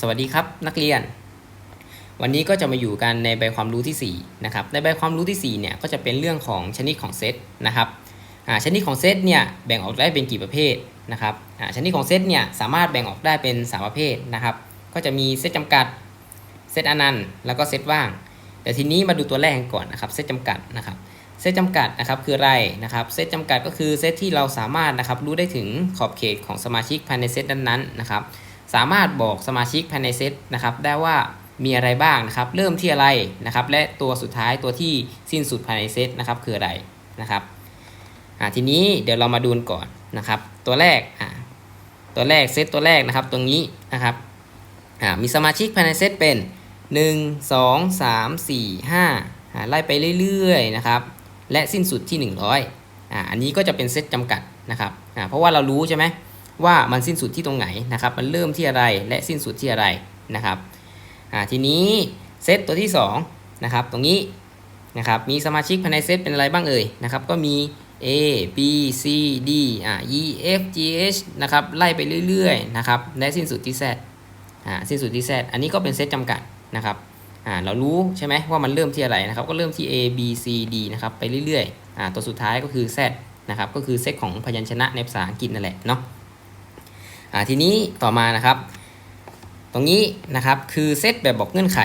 สวัสดีครับนักเรียน วันนี้ก็จะมาอยู่กันในใบความรู้ที่ 4 นะครับ ในใบความรู้ที่ 4 เนี่ยก็จะเป็นเรื่องของชนิดของเซตนะครับอ่าชนิดของเซตเนี่ยแบ่งออกได้เป็นกี่ประเภทนะครับอ่าชนิดของเซตเนี่ยสามารถแบ่งออกได้เป็น 3 ประเภทนะครับ ก็จะมีเซตจำกัด เซตอนันต์แล้วก็เซตว่าง แต่ทีนี้มาดูตัวแรกก่อนนะครับ เซตจำกัดนะครับ เซตจำกัดนะครับคืออะไรนะครับ เซตจำกัดก็คือเซตที่เราสามารถนะครับรู้ได้ถึงขอบเขตของสมาชิกภายในเซตนั้นๆนะครับ สามารถบอกสมาชิกภายในเซตนะครับได้ว่ามีอะไรบ้างนะครับ เริ่มที่อะไรนะครับ และตัวสุดท้ายตัวที่สิ้นสุดภายในเซตนะครับคืออะไรนะครับทีนี้เดี๋ยวเรามาดูกันก่อนนะครับ ตัวแรกตัวแรกเซตตัวแรกนะครับตรงนี้นะครับมีสมาชิกภายในเซตเป็น 1 2 3 4 5อ่าไล่ไปเรื่อยๆนะครับและสิ้นสุดที่ 100อ่าอันนี้ก็จะเป็นเซตจำกัดนะครับอ่าเพราะว่าเรารู้ใช่ไหม ว่ามันสิ้นสุดที่ตรงไหนนะครับ มันเริ่มที่อะไรและสิ้นสุดที่อะไรนะครับอ่าทีนี้เซตตัวที่2นะครับตรงนี้นะครับมีสมาชิกภายในเซตเป็นอะไรบ้างเอ่ยนะครับก็มี A B C D อ่า E F G H นะครับไล่ไปเรื่อยๆนะครับและสิ้นสุดที่ Z อ่าสิ้นสุดที่ Z อันนี้ก็เป็นเซตจำกัดนะครับอ่าเรารู้ใช่ไหมว่ามันเริ่มที่อะไรนะครับก็เริ่มที่ A B C D นะครับไปเรื่อยๆอ่าตัวสุดท้ายก็คือ Z นะครับก็คือเซตของพยัญชนะในภาษาอังกฤษนั่นแหละเนาะ อ่าทีนี้ต่อมานะครับ ตรงนี้นะครับคือเซตแบบบอกเงื่อนไข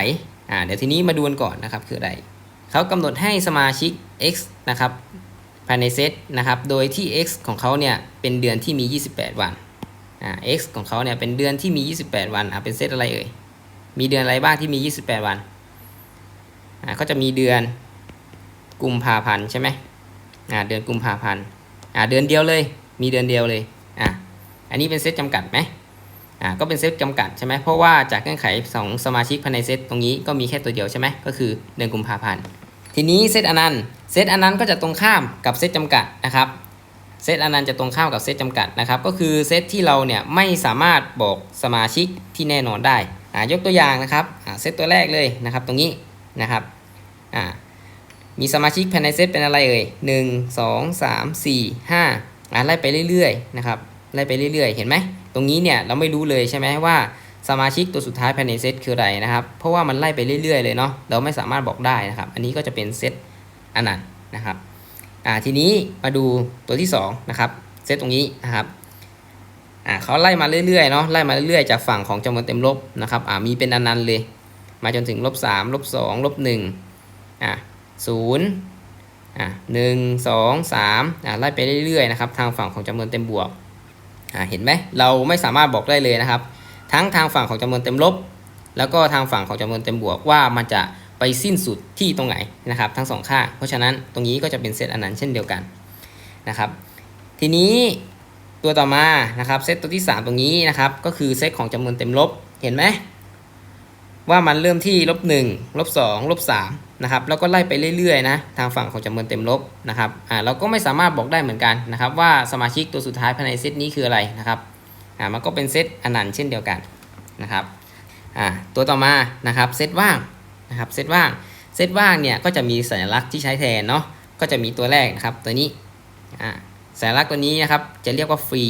อ่าเดี๋ยวทีนี้มาดูกันก่อนนะครับคืออะไรเขากำหนดให้สมาชิก x นะครับภายในเซตนะครับโดยที่ x ของเขาเนี่ยเป็นเดือนที่มี 28 วันอ่า x ของเขาเนี่ยเป็นเดือนที่มี 28 วันอ่าเป็นเซตอะไรเอ่ยมีเดือนอะไรบ้างที่มี 28 วันอ่าก็จะมีเดือนกุมภาพันธ์ใช่ไหมอ่าเดือนกุมภาพันธ์อ่าเดือนเดียวเลย มีเดือนเดียวเลยอ่า อันนี้เป็นเซตจำกัดไหมอ่าก็เป็นเซตจำกัดใช่ไหมเพราะว่าจากเงื่อนไขสองสมาชิกภายในเซตตรงนี้ก็มีแค่ตัวเดียวใช่ไหมก็คือเดือนกุมภาพันธ์ทีนี้เซตอนันต์เซตอนันต์ก็จะตรงข้ามกับเซตจำกัดนะครับเซตอนันต์จะตรงข้ามกับเซตจำกัดนะครับก็คือเซตที่เราเนี่ยไม่สามารถบอกสมาชิกที่แน่นอนได้อ่ายกตัวอย่างนะครับอ่าเซตตัวแรกเลยนะครับตรงนี้นะครับอ่ามีสมาชิกภายในเซตเป็นอะไรเอ่ยหนึ่งสองสามสี่ห้าอ่าไล่ไปเรื่อยๆนะครับ ไล่ไปเรื่อยๆ เห็นไหม ตรงนี้เนี่ยเราไม่รู้เลยใช่ไหมว่าสมาชิกตัวสุดท้ายภายในเซตคืออะไรนะครับ เพราะว่ามันไล่ไปเรื่อยๆ เลยเนาะ เราไม่สามารถบอกได้นะครับ อันนี้ก็จะเป็นเซตอนันต์นะครับ อ่า ทีนี้มาดูตัวที่2นะครับ เซตตรงนี้นะครับ อ่าเขาไล่มาเรื่อยๆ เนาะ ไล่มาเรื่อยๆ จากฝั่งของจำนวนเต็มลบนะครับ อ่า มีเป็นอนันต์เลย มาจนถึงลบสามลบสองลบหนึ่งอ่าศูนย์อ่าหนึ่งสองสามอ่า ไล่ไปเรื่อยๆ นะครับ ทางฝั่งของจำนวนเต็มบวก เห็นไหมเราไม่สามารถบอกได้เลยนะครับ ทั้งทางฝั่งของจำนวนเต็มลบ แล้วก็ทางฝั่งของจำนวนเต็มบวกว่ามันจะไปสิ้นสุดที่ตรงไหนนะครับ ทั้งสองข้างเพราะฉะนั้นตรงนี้ก็จะเป็นเซตอนันต์เช่นเดียวกันนะครับทีนี้ตัวต่อมานะครับเซตตัวที่ 3 ตรงนี้นะครับก็คือเซตของจำนวนเต็มลบเห็นไหม ว่ามันเริ่มที่ลบ1ลบ2ลบ3นะครับแล้วก็ไล่ไปเรื่อยๆนะทางฝั่งของจำนวนเต็มลบนะครับอ่าเราก็ไม่สามารถบอกได้เหมือนกันนะครับว่าสมาชิกตัวสุดท้ายภายในเซตนี้คืออะไรนะครับอ่ามันก็เป็นเซตอนันต์เช่นเดียวกันนะครับอ่าตัวต่อมานะครับเซตว่างนะครับเซตว่างเซตว่างเนี่ยก็จะมีสัญลักษณ์ที่ใช้แทนเนาะก็จะมีตัวแรกนะครับตัวนี้อ่าสัญลักษณ์ตัวนี้นะครับจะเรียกว่าฟรี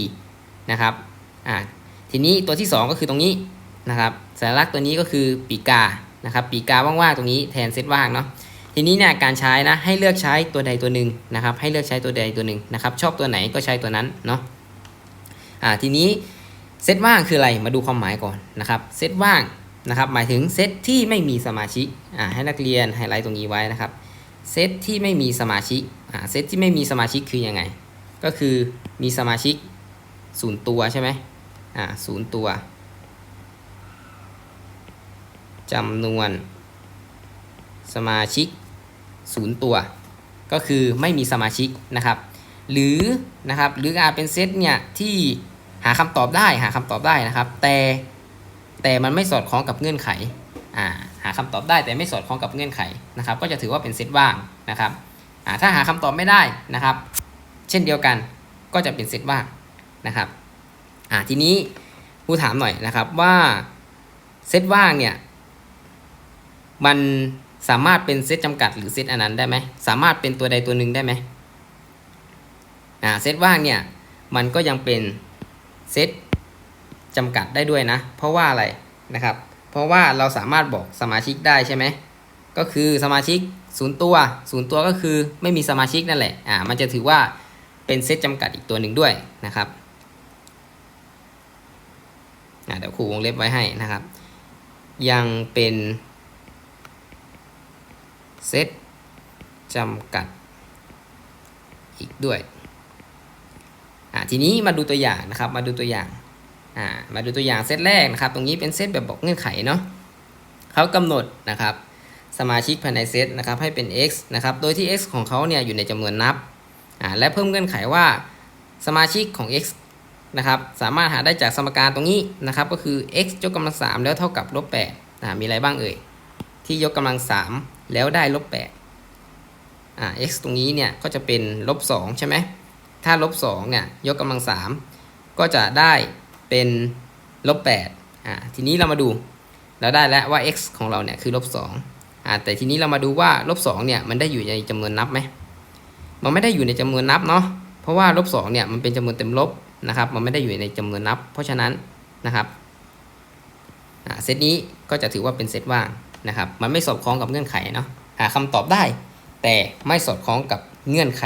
นะครับอ่าทีนี้ตัวที่ 2 ก็คือตรงนี้ นะครับสัญลักษณ์ตัวนี้ก็คือปีกานะครับปีกาว่างๆตรงนี้แทนเซตว่างเนาะทีนี้เนี่ยการใช้นะให้เลือกใช้ตัวใดตัวหนึ่งนะครับให้เลือกใช้ตัวใดตัวหนึ่งนะครับชอบตัวไหนก็ใช้ตัวนั้นเนาะอ่าทีนี้เซตว่างคืออะไรมาดูความหมายก่อนนะครับเซตว่างนะครับหมายถึงเซตที่ไม่มีสมาชิกอ่าให้นักเรียนไฮไลท์ตรงนี้ไว้นะครับเซตที่ไม่มีสมาชิกอ่าเซตที่ไม่มีสมาชิกคือยังไง ก็คือมีสมาชิกศูนย์ตัวใช่ไหมอ่าศูนย์ตัว จำนวนสมาชิกศูนย์ตัว ก็คือไม่มีสมาชิกนะครับ หรือนะครับหรืออาจเป็นเซตเนี่ยที่หาคำตอบได้หาคำตอบได้นะครับ แต่แต่มันไม่สอดคล้องกับเงื่อนไขอ่าหาคำตอบได้แต่ไม่สอดคล้องกับเงื่อนไขนะครับ ก็จะถือว่าเป็นเซตว่างนะครับอ่าถ้าหาคำตอบไม่ได้นะครับ เช่นเดียวกันก็จะเป็นเซตว่างนะครับอ่าทีนี้ผู้ถามหน่อยนะครับว่าเซตว่างเนี่ย มันสามารถเป็นเซตจำกัดหรือเซตอนันต์ได้ไหมสามารถเป็นตัวใดตัวหนึ่งได้ไหมอ่าเซตว่างเนี่ยมันก็ยังเป็นเซตจำกัดได้ด้วยนะ เพราะว่าอะไรนะครับ เพราะว่าเราสามารถบอกสมาชิกได้ใช่ไหมก็คือสมาชิกศูนย์ตัวศูนย์ตัวก็คือไม่มีสมาชิกนั่นแหละอ่ามันจะถือว่าเป็นเซตจำกัดอีกตัวหนึ่งด้วยนะครับอ่าเดี๋ยวครูวงเล็บไว้ให้นะครับ ยังเป็น เซตจำกัดอีกด้วยอ่าทีนี้มาดูตัวอย่างนะครับมาดูตัวอย่างอ่ามาดูตัวอย่างเซตแรกนะครับ ตรงนี้เป็นเซตแบบบอกเงื่อนไขเนาะเขากำหนดนะครับสมาชิกภายในเซตนะครับให้เป็น x นะครับโดยที่ x ของเขาเนี่ยอยู่ในจำนวนนับอ่าและเพิ่มเงื่อนไขว่าสมาชิกของ x นะครับสามารถหาได้จากสมการตรงนี้นะครับก็คือ x ยกกำลัง3แล้วเท่ากับลบ8อ่ามีอะไรบ้างเอ่ยที่ยกกำลัง3 แล้วได้ลบ8อ่า x ตรงนี้เนี่ยก็จะเป็นลบ2ใช่ไหมถ้าลบ2เนี่ยยกกำลัง3ก็จะได้เป็นลบ8อ่าทีนี้เรามาดูเราได้แล้วว่า x ของเราเนี่ยคือลบ2อ่าแต่ทีนี้เรามาดูว่าลบ2เนี่ยมันได้อยู่ในจำนวนนับไหมมันไม่ได้อยู่ในจำนวนนับเนาะเพราะว่าลบ2เนี่ยมันเป็นจำนวนเต็มลบนะครับมันไม่ได้อยู่ในจำนวนนับ เพราะฉะนั้นนะครับอ่าเซตนี้ก็จะถือว่าเป็นเซตว่าง นะครับ มันไม่สอดคล้องกับเงื่อนไขเนาะหาคำตอบได้ แต่ไม่สอดคล้องกับเงื่อนไข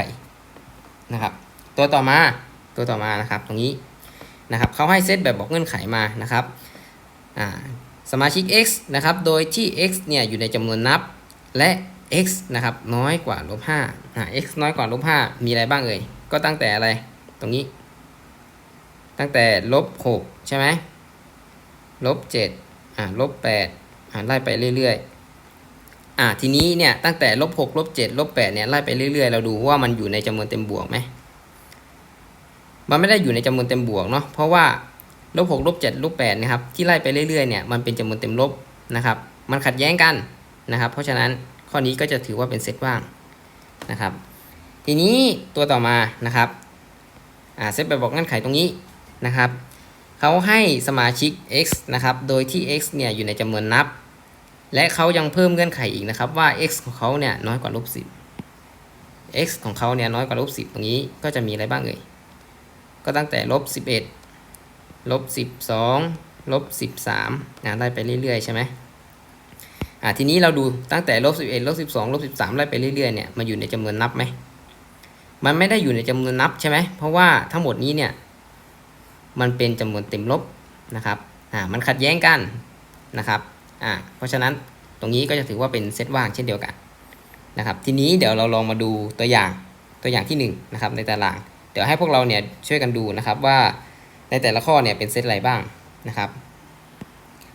นะครับ ตัวต่อมาตัวต่อมานะครับ ตรงนี้นะครับเขาให้เซตแบบบอกเงื่อนไขมานะครับสมาชิก x นะครับ โดยที่ x เนี่ยอยู่ในจำนวนนับและ x นะครับน้อยกว่าลบ5อ่า x น้อยกว่าลบ5มีอะไรบ้างเอ่ย ก็ตั้งแต่อะไร ตรงนี้ ตั้งแต่ลบ6ใช่ไหมลบ7อ่าลบ8 อ่าไล่ไปเรื่อยๆอ่าทีนี้เนี่ยตั้งแต่ลบ6ลบ7ลบ8เนี่ยไล่ไปเรื่อยๆ เราดูว่ามันอยู่ในจำนวนเต็มบวกไหมมันไม่ได้อยู่ในจำนวนเต็มบวกเนาะเพราะว่าลบหกลบเจ็ดลบแปดนะครับที่ไล่ไปเรื่อยๆเนี่ยมันเป็นจำนวนเต็มลบนะครับ มันขัดแย้งกันนะครับ เพราะฉะนั้นข้อนี้ก็จะถือว่าเป็นเซตว่างนะครับ ทีนี้ตัวต่อมานะครับอ่าเซตไปบอกเงื่อนไขตรงนี้นะครับเขาให้สมาชิก x นะครับ โดยที่ x เนี่ยอยู่ในจำนวนนับ และเขายังเพิ่มเงื่อนไขอีกนะครับว่า x ของเขาเนี่ยน้อยกว่าลบสิบ x ของเขาเนี่ยน้อยกว่าลบสิบตรงนี้ก็จะมีอะไรบ้างเอ่ย ก็ตั้งแต่ลบสิบเอ็ดลบสิบสองลบสิบสามนะไล่ไปเรื่อยๆใช่ไหมอ่าทีนี้เราดูตั้งแต่ลบสิบเอ็ดลบสิบสองลบสิบสามไล่ไปเรื่อยๆเนี่ยมันอยู่ในจำนวนนับไหมมันไม่ได้อยู่ในจำนวนนับใช่ไหมเพราะว่าทั้งหมดนี้เนี่ยมันเป็นจำนวนเต็มลบนะครับอ่ามันขัดแย้งกันนะครับ อ่าเพราะฉะนั้นตรงนี้ก็จะถือว่าเป็นเซตว่างเช่นเดียวกันนะครับทีนี้เดี๋ยวเราลองมาดูตัวอย่างตัวอย่างที่หนึ่งนะครับในตาราง เดี๋ยวให้พวกเราเนี่ยช่วยกันดูนะครับว่าในแต่ละข้อเนี่ยเป็นเซตอะไรบ้างนะครับ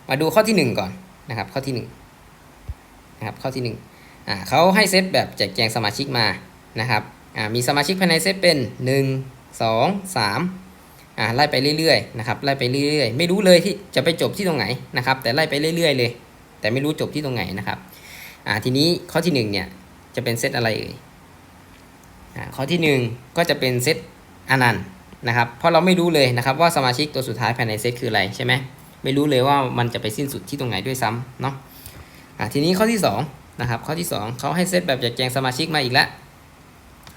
มาดูข้อที่ 1 ก่อนนะครับข้อที่1นะครับข้อที่1อ่าเขาให้เซตแบบแจกแจงสมาชิกมานะครับอ่ามีสมาชิกภายในเซตเป็น 1 2 3 อ่าไล่ไปเรื่อยๆนะครับไล่ไปเรื่อยๆ ไม่รู้เลยที่จะไปจบที่ตรงไหนนะครับ แต่ไล่ไปเรื่อยๆ เลย แต่ไม่รู้จบที่ตรงไหนนะครับอ่าทีนี้ข้อที่1เนี่ยจะเป็นเซตอะไรเอ่ยอ่าข้อที่ 1 ก็จะเป็นเซตอนันต์นะครับเพราะเราไม่รู้เลยนะครับว่าสมาชิกตัวสุดท้ายภายในเซตคืออะไรใช่ไหมไม่รู้เลยว่ามันจะไปสิ้นสุดที่ตรงไหนด้วยซ้ำเนาะอะทีนี้ข้อที่2นะครับข้อที่ 2เขาให้เซตแบบแจกแจงสมาชิกมาอีกแล้ว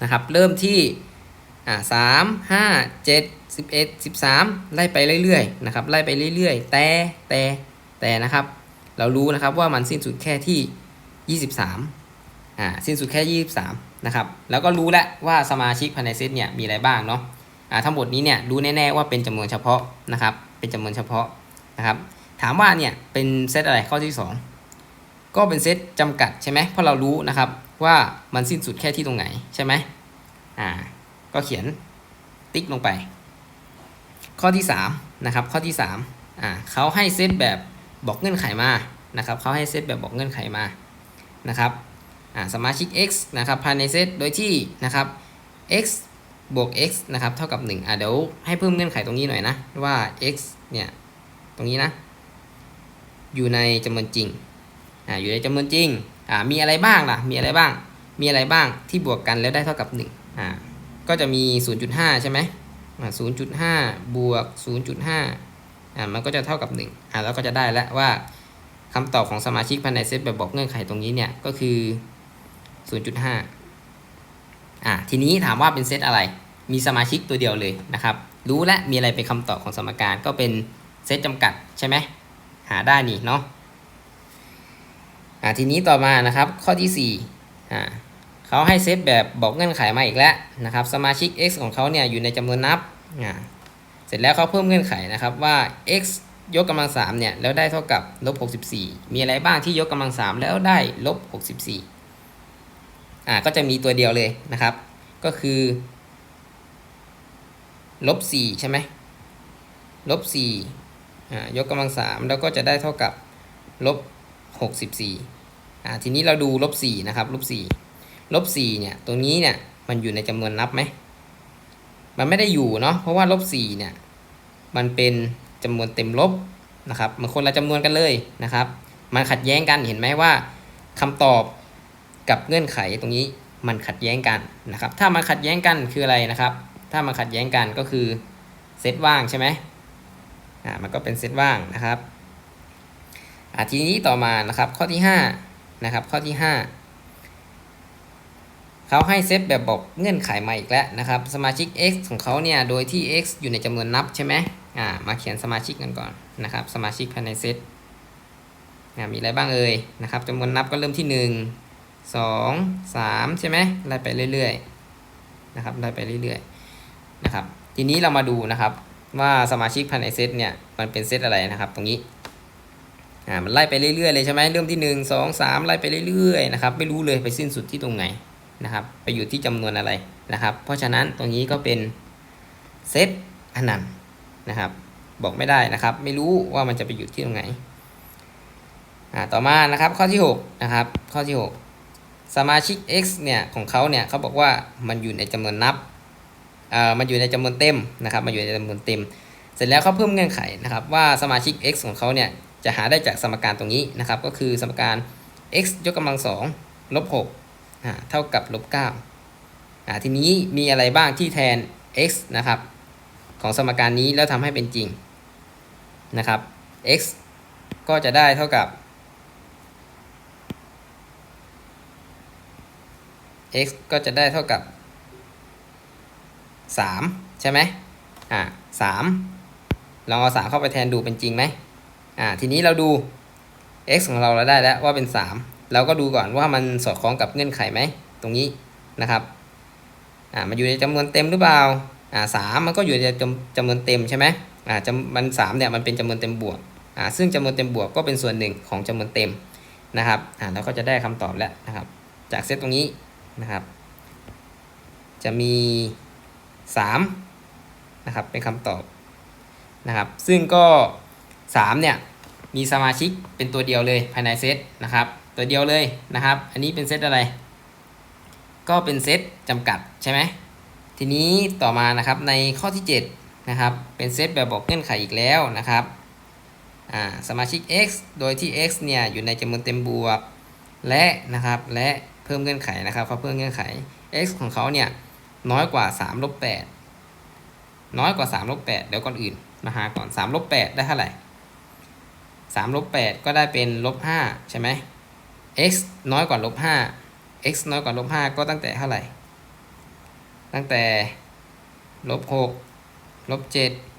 นะครับเริ่มที่ อ่าสามห้าเจ็ดสิบเอ็ดสิบสามไล่ไปเรื่อยๆนะครับไล่ไปเรื่อยๆ แต่แต่แต่นะครับ เรารู้นะครับว่ามันสิ้นสุดแค่ที่23อ่าสิ้นสุดแค่23นะครับแล้วก็รู้แล้วว่าสมาชิกภายในเซตเนี่ยมีอะไรบ้างเนาะอ่าทั้งหมดนี้เนี่ยรู้แน่ๆว่าเป็นจำนวนเฉพาะนะครับเป็นจำนวนเฉพาะนะครับถามว่าเนี่ยเป็นเซตอะไรข้อที่ 2 ก็เป็นเซตจำกัดใช่ไหมเพราะเรารู้นะครับว่ามันสิ้นสุดแค่ที่ตรงไหนใช่ไหมอ่า ก็เขียนติ๊กลงไป ข้อที่3นะครับข้อที่3อ่าเขาให้เซตแบบบอกเงื่อนไขมานะครับเขาให้เซตแบบบอกเงื่อนไขมานะครับอ่าสมาชิก x นะครับภายในเซตโดยที่นะครับ x บวก x นะครับเท่ากับ1อะเดี๋ยวให้เพิ่มเงื่อนไขตรงนี้หน่อยนะว่า x เนี่ยตรงนี้นะอยู่ในจำนวนจริงอ่าอยู่ในจำนวนจริงอ่ามีอะไรบ้างล่ะมีอะไรบ้าง มีอะไรบ้างที่บวกกันแล้วได้เท่ากับ1อ่า ก็จะมี 0.5 ใช่ไหม0.5บวก0.5อ่า มันก็จะเท่ากับ1อ่าแล้วก็จะได้แล้วว่าคำตอบของสมาชิกภายในเซตแบบบอกเงื่อนไขตรงนี้เนี่ยก็คือ0.5อ่า ทีนี้ถามว่าเป็นเซตอะไร มีสมาชิกตัวเดียวเลยนะครับ รู้และมีอะไรเป็นคำตอบของสมการก็เป็นเซตจำกัดใช่ไหมหาได้นี่เนาะ อ่า ทีนี้ต่อมานะครับข้อที่สี่อ่า เขาให้เซตแบบบอกเงื่อนไขมาอีกแล้วนะครับสมาชิก x ของเขาเนี่ยอยู่ในจำนวนนับเสร็จแล้วเขาเพิ่มเงื่อนไขนะครับว่า x ยกกำลังสามเนี่ยแล้วได้เท่ากับลบหกสิบสี่มีอะไรบ้างที่ยกกำลังสามแล้วได้ลบหกสิบสี่อ่าก็จะมีตัวเดียวเลยนะครับ ก็คือลบสี่ใช่ไหมลบสี่อ่ายกกำลังสามแล้วก็จะได้เท่ากับลบหกสิบสี่อ่าทีนี้เราดูลบสี่นะครับลบสี่ ลบสี่เนี่ย ตรงนี้เนี่ย มันอยู่ในจำนวนนับไหม มันไม่ได้อยู่เนาะ เพราะว่าลบสี่เนี่ย มันเป็นจำนวนเต็มลบนะครับ มันคนละจำนวนกันเลยนะครับ มันขัดแย้งกัน เห็นไหมว่าคำตอบกับเงื่อนไขตรงนี้มันขัดแย้งกันนะครับ ถ้ามันขัดแย้งกันคืออะไรนะครับ ถ้ามันขัดแย้งกันก็คือเซตว่างใช่ไหมอ่า มันก็เป็นเซตว่างนะครับอ่าทีนี้ต่อมานะครับ ข้อที่5นะครับ ข้อที่ 5 เขาให้เซตแบบบอกเงื่อนไขมาอีกแล้วนะครับ สมาชิก x ของเขาเนี่ย โดยที่ x อยู่ในจำนวนนับใช่ไหมอ่า มาเขียนสมาชิกกันก่อนนะครับ สมาชิกภายในเซตอ่ามีอะไรบ้างเอ่ยนะครับจำนวนนับก็เริ่มที่ 1 2 3 ใช่ไหมไล่ไปเรื่อยๆนะครับไล่ไปเรื่อยๆนะครับ ทีนี้เรามาดูนะครับว่าสมาชิกภายในเซตเนี่ยมันเป็นเซตอะไรนะครับ ตรงนี้อ่ามันไล่ไปเรื่อยๆเลยใช่ไหมเริ่มที่ 1 2 3ไล่ไปเรื่อยๆนะครับไม่รู้เลยไปสิ้นสุดที่ตรงไหน นะครับไปอยู่ที่จำนวนอะไรนะครับ เพราะฉะนั้นตรงนี้ก็เป็นเซตอนันต์นะครับ บอกไม่ได้นะครับ ไม่รู้ว่ามันจะไปอยู่ที่ตรงไหนอ่าต่อมานะครับข้อที่6นะครับข้อที่ 6 สมาชิก x เนี่ยของเขาเนี่ยเขาบอกว่ามันอยู่ในจำนวนนับอ่ามันอยู่ในจำนวนเต็มนะครับมันอยู่ในจำนวนเต็ม เสร็จแล้วเขาเพิ่มเงื่อนไขนะครับว่าสมาชิก x ของเขาเนี่ยจะหาได้จากสมการตรงนี้นะครับ ก็คือสมการ x ยกกำลังสองลบ6 เท่ากับลบ9อ่าทีนี้มีอะไรบ้างที่แทน x นะครับ ของสมการนี้แล้วทำให้เป็นจริงนะครับ x ก็จะได้เท่ากับ x ก็จะได้เท่ากับ 3 ใช่ไหมอ่า3ลองเอา3เข้าไปแทนดูเป็นจริงไหมอ่าทีนี้เราดู x ของเราเราได้แล้วว่าเป็น 3 เราก็ดูก่อนว่ามันสอดคล้องกับเงื่อนไขไหมตรงนี้นะครับอ่ามันอยู่ในจำนวนเต็มหรือเปล่าอ่าสามมันก็อยู่ในจำจำนวนเต็มใช่ไหมอ่าจำมันสามเนี่ยมันเป็นจำนวนเต็มบวกอ่าซึ่งจำนวนเต็มบวกก็เป็นส่วนหนึ่งของจำนวนเต็มนะครับอ่าเราก็จะได้คำตอบแล้วนะครับ จากเซตตรงนี้นะครับ จะมี3นะครับเป็นคำตอบนะครับ ซึ่งก็3เนี่ยมีสมาชิกเป็นตัวเดียวเลยภายในเซตนะครับ ตัวเดียวเลยนะครับ อันนี้เป็นเซตอะไร ก็เป็นเซตจำกัดใช่ไหมทีนี้ต่อมานะครับในข้อที่7นะครับเป็นเซตแบบบอกเงื่อนไขอีกแล้วนะครับสมาชิก x โดยที่ x เนี่ยอยู่ในจำนวนเต็มบวก และนะครับและเพิ่มเงื่อนไขนะครับเขาเพิ่มเงื่อนไข x ของเขาเนี่ยน้อยกว่า3ลบ8น้อยกว่า3ลบ8เดี๋ยวก่อนอื่นมาหาก่อน3ลบ8ได้เท่าไหร่3ลบ8ก็ได้เป็นลบ5ใช่ไหม x น้อยกว่าลบ5 x น้อยกว่าลบ5ก็ตั้งแต่เท่าไหร่ ตั้งแต่ลบ6ลบ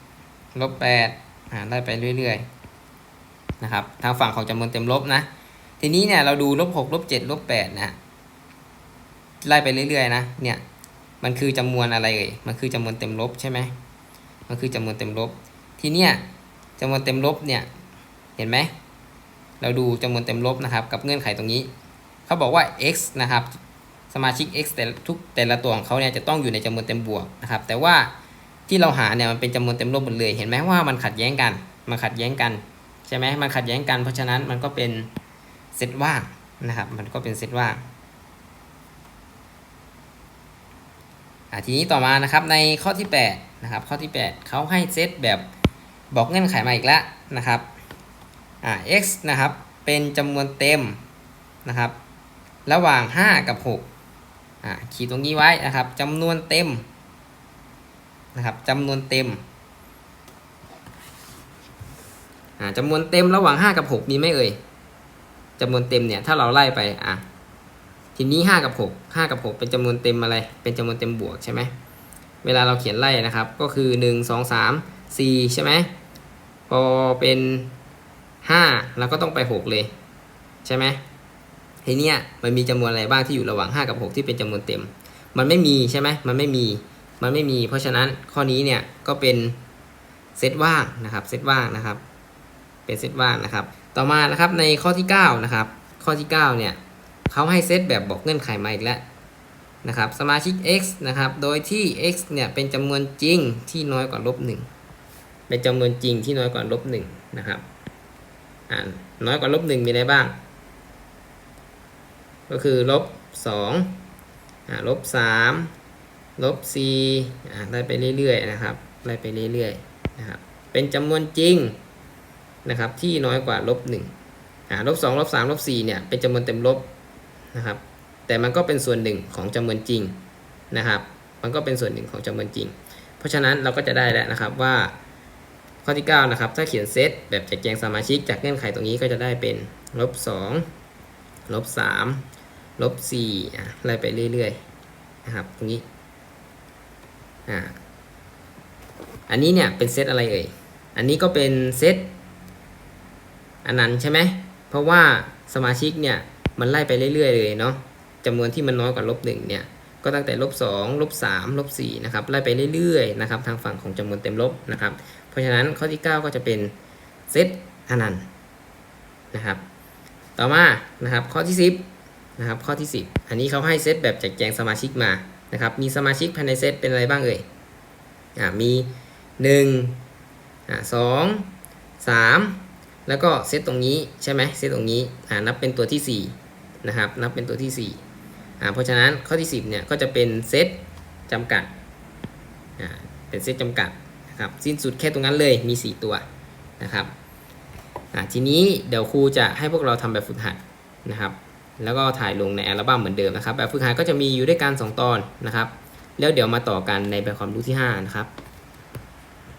7ลบ8อ่าได้ไปเรื่อยๆนะครับทางฝั่งของจำนวนเต็มลบนะ ทีนี้เนี่ยเราดูลบ6ลบ7ลบ8นะไล่ไปเรื่อยๆนะเนี่ยมันคือจำนวนอะไรเอ่ยมันคือจำนวนเต็มลบใช่ไหมมันคือจำนวนเต็มลบ ทีเนี้ยจำนวนเต็มลบเนี่ยเห็นไหม เราดูจำนวนเต็มลบนะครับ กับเงื่อนไขตรงนี้ เขาบอกว่า x นะครับ สมาชิก x แต่ทุกแต่ละตัวของเขาเนี่ยจะต้องอยู่ในจำนวนเต็มบวกนะครับ แต่ว่าที่เราหาเนี่ยมันเป็นจำนวนเต็มลบหมดเลย เห็นไหมว่ามันขัดแย้งกัน มันขัดแย้งกันใช่ไหมมันขัดแย้งกัน เพราะฉะนั้นมันก็เป็นเซตว่างนะครับ มันก็เป็นเซตว่างทีนี้ต่อมานะครับในข้อที่8นะครับข้อที่ 8เขาให้เซตแบบบอกเงื่อนไขมาอีกแล้วนะครับ อ่า x นะครับ เป็นจำนวนเต็มนะครับ ระหว่าง 5 กับ6อ่าขีดตรงนี้ไว้นะครับจำนวนเต็มนะครับจำนวนเต็มอ่าจำนวนเต็มระหว่าง 5 กับ 6 มีไหมเอ่ยจำนวนเต็มเนี่ยถ้าเราไล่ไปอะทีนี้ 5 กับ 6 5 กับ 6 เป็นจำนวนเต็มอะไร เป็นจำนวนเต็มบวกใช่ไหมเวลาเราเขียนไล่นะครับ ก็คือ 1 2 3 4 ใช่ไหมพอเป็น ห้าเราก็ต้องไปหกเลย ใช่ไหมทีเนี้ยมันมีจำนวนอะไรบ้างที่อยู่ระหว่าง 5 กับ 6 ที่เป็นจำนวนเต็ม มันไม่มีใช่ไหมมันไม่มี มันไม่มี เพราะฉะนั้นข้อนี้เนี่ยก็เป็นเซตว่างนะครับเซตว่างนะครับ เป็นเซตว่างนะครับ ต่อมานะครับในข้อที่9นะครับข้อที่9เนี่ยเขาให้เซตแบบบอกเงื่อนไขมาอีกแล้วนะครับสมาชิก x นะครับโดยที่ x เนี่ยเป็นจำนวนจริงที่น้อยกว่าลบ1เป็นจำนวนจริงที่น้อยกว่าลบ1นะครับ น้อยกว่าลบ1มีอะไรบ้าง ก็คือลบสองลบสามลบสี่ไล่ไปเรื่อยๆนะครับไล่ไปเรื่อยๆนะครับเป็นจำนวนจริงนะครับที่น้อยกว่าลบหนึ่งลบสองลบสามลบสี่เนี่ยเป็นจำนวนเต็มลบนะครับแต่มันก็เป็นส่วนหนึ่งของจำนวนจริงนะครับ มันก็เป็นส่วนหนึ่งของจำนวนจริง เพราะฉะนั้นเราก็จะได้แล้วนะครับว่า ข้อที่ 9 นะครับ ถ้าเขียนเซตแบบแจกแจงสมาชิกจากเงื่อนไขตรงนี้ก็จะได้เป็นลบ2ลบ3ลบ4อะไล่ไปเรื่อยๆนะครับตรงนี้อ่าอันนี้เนี่ยเป็นเซตอะไรเอ่ย อันนี้ก็เป็นเซตอันนั้นใช่ไหม เพราะว่าสมาชิกเนี่ยมันไล่ไปเรื่อยๆเลยเนาะจำนวนที่มันน้อยกว่าลบหนึ่งเนี่ยก็ตั้งแต่ลบสองลบสามลบสี่นะครับไล่ไปเรื่อยๆนะครับทางฝั่งของจำนวนเต็มลบนะครับ เพราะฉะนั้นข้อที่ 9 ก็จะเป็นเซตอนันต์นะครับ ต่อมานะครับข้อที่ 10นะครับข้อที่ 10 อันนี้เขาให้เซตแบบแจกแจงสมาชิกมานะครับ มีสมาชิกภายในเซตเป็นอะไรบ้างเอ่ยอ่ามี1อ่าสองสามแล้วก็เซตตรงนี้ใช่ไหมเซตตรงนี้อ่านับเป็นตัวที่4นะครับนับเป็นตัวที่4อ่าเพราะฉะนั้นข้อที่ 10เนี่ยก็จะเป็นเซตจำกัดอ่าเป็นเซตจำกัด นะครับสิ้นสุดแค่ตรงนั้นเลยมี 4 ตัวนะครับทีนี้เดี๋ยวครูจะให้พวกเราทำแบบฝึกหัดนะครับ แล้วก็ถ่ายลงในอัลบั้มเหมือนเดิมนะครับ แบบฝึกหัดก็จะมีอยู่ด้วยกัน2ตอนนะครับ แล้วเดี๋ยวมาต่อกันในแบบความรู้ที่5นะครับ